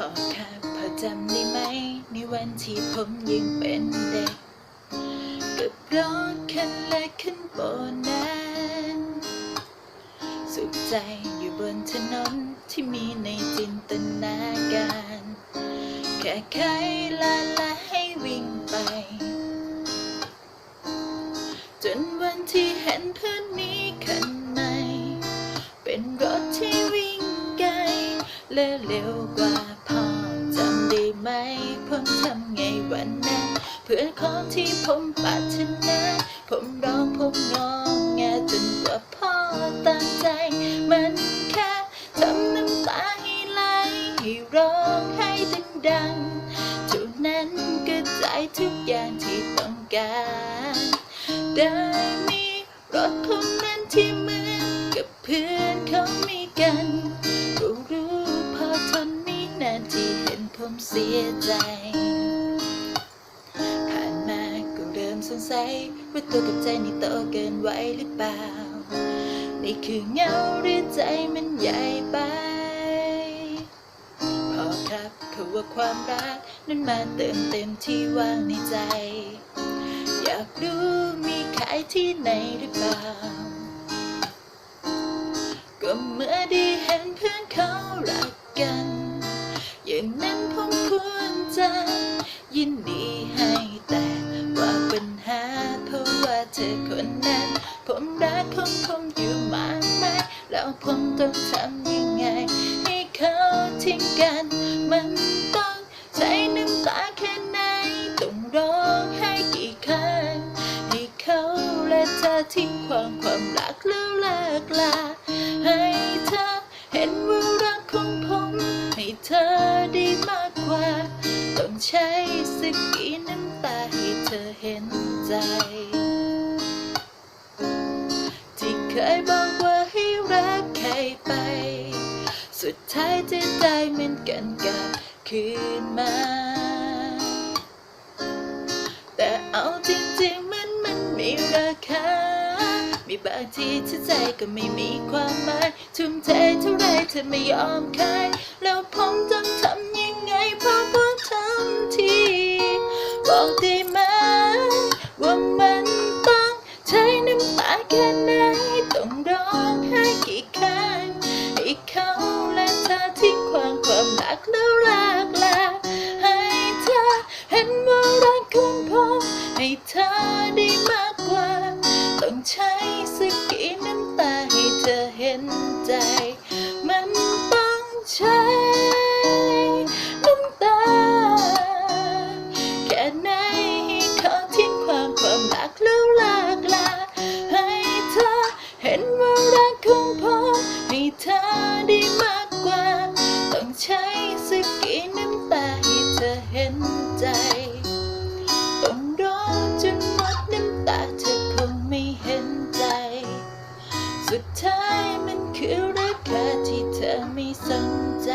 พอค่ะพอจำได้ไหม ในวันที่ผมยังเป็นเด็ก กับรถคันเล็กขึ้นบนนั้นสุขใจอยู่บนถนนที่มีในจินตนาการ แค่ใครลาลาให้วิ่งไป จนวันที่เห็นเพื่อนนี้คันใหม่ เป็นรถที่วิ่งไกลและเร็วกว่า ไหมผมทำไงวันนั้น เพื่อนของที่ผมปรารถนา ผมร้องผมงอแงจนกว่าพ่อตั้งใจ มันแค่ทำน้ำตาให้ไหลให้ร้องให้ดังๆเท่านั้นก็ใจทุกอย่างที่ต้องการ ได้มีรถคนนั้นที่เหมือนกับเพื่อนเขามีกัน สียใจ ผ่านมาก็เริ่มสงสัย ว่าตัวกับใจนี่โตเกินไว้หรือเปล่า นี่คือเงาหรือใจมันใหญ่ไปพอครับคือว่าความรัก นั้นมาเติมเต็มที่ว่างในใจ อยากรู้มีขายที่ไหนหรือเปล่า ก็เมื่อได้เห็นเพื่อน แล้วผมต้องทำยังไง ให้เขาทิ้งกัน มันต้องใช้น้ำตาแค่ไหน ต้องร้องไห้กี่ครั้ง ให้เขาและเธอทิ้งความความรักแล้วเลิกลา ให้เธอเห็นว่ารักของผม ให้เธอได้มากกว่า ต้องใช้สักกี่น้ำตาให้เธอเห็นใจ ที่เคยบอก ท้ายจะได้เหมือนกันกลับคืนมา แต่เอาจริงๆมันมันมีราคา มีบางทีที่ใจก็ไม่มีความหมายทุ่มเทเท่าไรเธอไม่ยอมขายแล้วผมต้องทำยังไงเพราะว่าทำที บอกได้ไหมว่ามันต้องใช้น้ำตาแค่ ใช้น้ำตา แค่ไหนเขาทิ้งความความรักแล้วลากลา ให้เธอเห็นว่ารักของผมให้เธอได้มากกว่า ต้องใช้สักกี่น้ำตาให้เธอเห็นใจ ต้องรอจนหมดน้ำตาเธอคงไม่เห็นใจ สุดท้าย คือรักเธอที่เธอไม่สนใจ